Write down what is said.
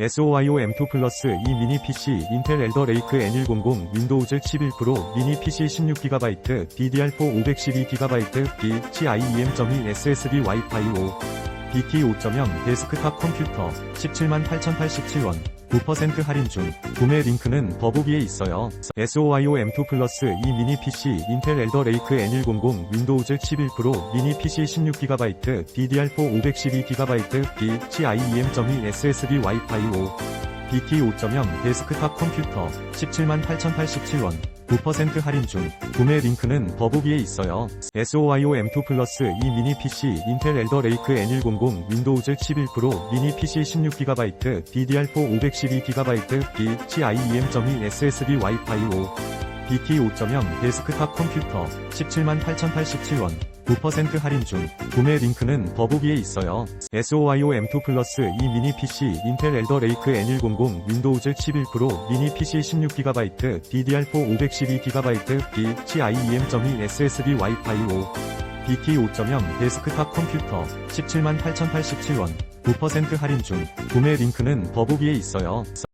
SOIO M2 플러스 이 미니 PC 인텔 엘더 레이크 N100 윈도우즈 11 프로 미니 PC 16GB DDR4 512GB PCIe.2 SSD 와이파이 5 BT 5.0 데스크탑 컴퓨터 178,087원 9% 할인 중 구매 링크는 더보기에 있어요. SOIO M2 플러스 이 미니 PC 인텔 엘더 레이크 N100 윈도우즈 11 프로 미니 PC 16GB DDR4 512GB PCIe.2 SSD 와이파이 5 BT 5.0 데스크탑 컴퓨터 178,087원 9% 할인 중 구매 링크는 더보기에 있어요. SOIO M2 플러스 이 미니 PC 인텔 엘더 레이크 N100 윈도우즈 11 프로 미니 PC 16GB DDR4 512GB PCIe.2 SSD 와이파이 5 BT 5.0 데스크탑 컴퓨터 178,087원 9% 할인 중 구매 링크는 더보기에 있어요. SOIO M2 플러스 이 미니 PC 인텔 엘더 레이크 N100 윈도우즈 11 프로 미니 PC 16GB DDR4 512GB PCIe.2 SSD 와이파이 5 BT 5.0 데스크탑 컴퓨터 178,087원 9% 할인 중 구매 링크는 더보기에 있어요.